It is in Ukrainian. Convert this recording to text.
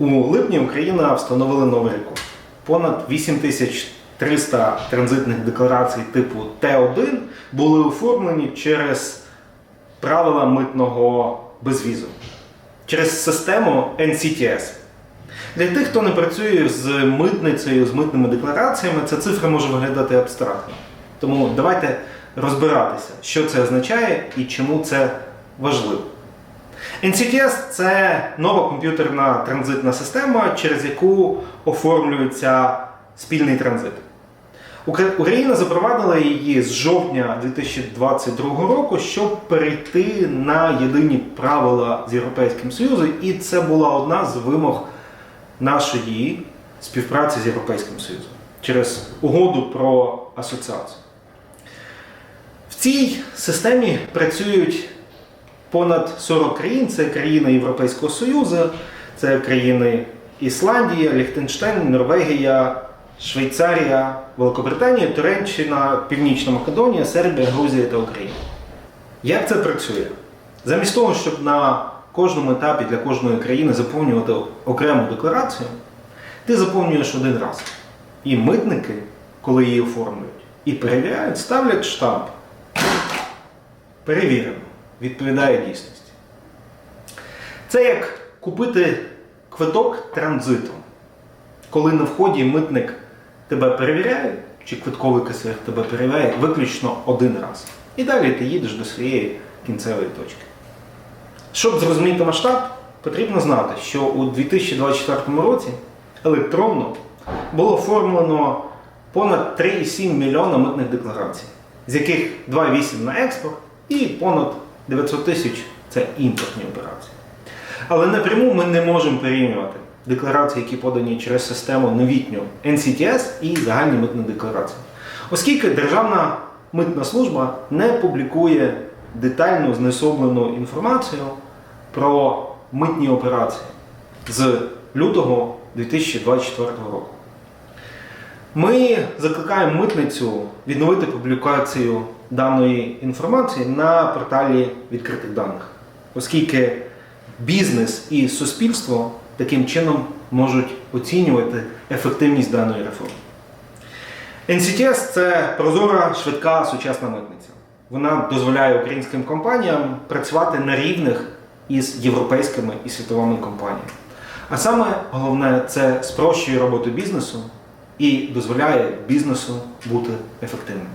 У липні Україна встановила новий рекорд. Понад 8300 транзитних декларацій типу Т1 були оформлені через правила митного безвізу, через систему NCTS. Для тих, хто не працює з митницею, з митними деклараціями, ця цифра може виглядати абстрактно. Тому давайте розбиратися, що це означає і чому це важливо. NCTS це нова комп'ютерна транзитна система, через яку оформлюється спільний транзит. Україна запровадила її з жовтня 2022 року, щоб перейти на єдині правила з Європейським Союзом, і це була одна з вимог нашої співпраці з Європейським Союзом через угоду про асоціацію. В цій системі працюють понад 40 країн. Це країни Європейського Союзу, це країни Ісландія, Ліхтенштейн, Норвегія, Швейцарія, Великобританія, Туреччина, Північна Македонія, Сербія, Грузія та Україна. Як це працює? Замість того, щоб на кожному етапі для кожної країни заповнювати окрему декларацію, ти заповнюєш один раз. І митники, коли її оформлюють і перевіряють, ставлять штамп. Перевірено, відповідає дійсності. Це як купити квиток транзитом. Коли на вході митник тебе перевіряє, чи квитковий касир тебе перевіряє виключно один раз. І далі ти їдеш до своєї кінцевої точки. Щоб зрозуміти масштаб, потрібно знати, що у 2024 році електронно було оформлено понад 3,7 мільйона митних декларацій, з яких 2,8 на експорт і понад 900 тисяч це імпортні операції. Але напряму ми не можемо порівнювати декларації, які подані через систему новітню NCTS і загальні митні декларації. Оскільки Державна митна служба не публікує детальну знесоблену інформацію про митні операції з лютого 2024 року. Ми закликаємо митницю відновити публікацію даної інформації на порталі відкритих даних, оскільки бізнес і суспільство таким чином можуть оцінювати ефективність даної реформи. NCTS – це прозора, швидка, сучасна митниця. Вона дозволяє українським компаніям працювати на рівних із європейськими і світовими компаніями. А саме головне, це спрощує роботу бізнесу і дозволяє бізнесу бути ефективним.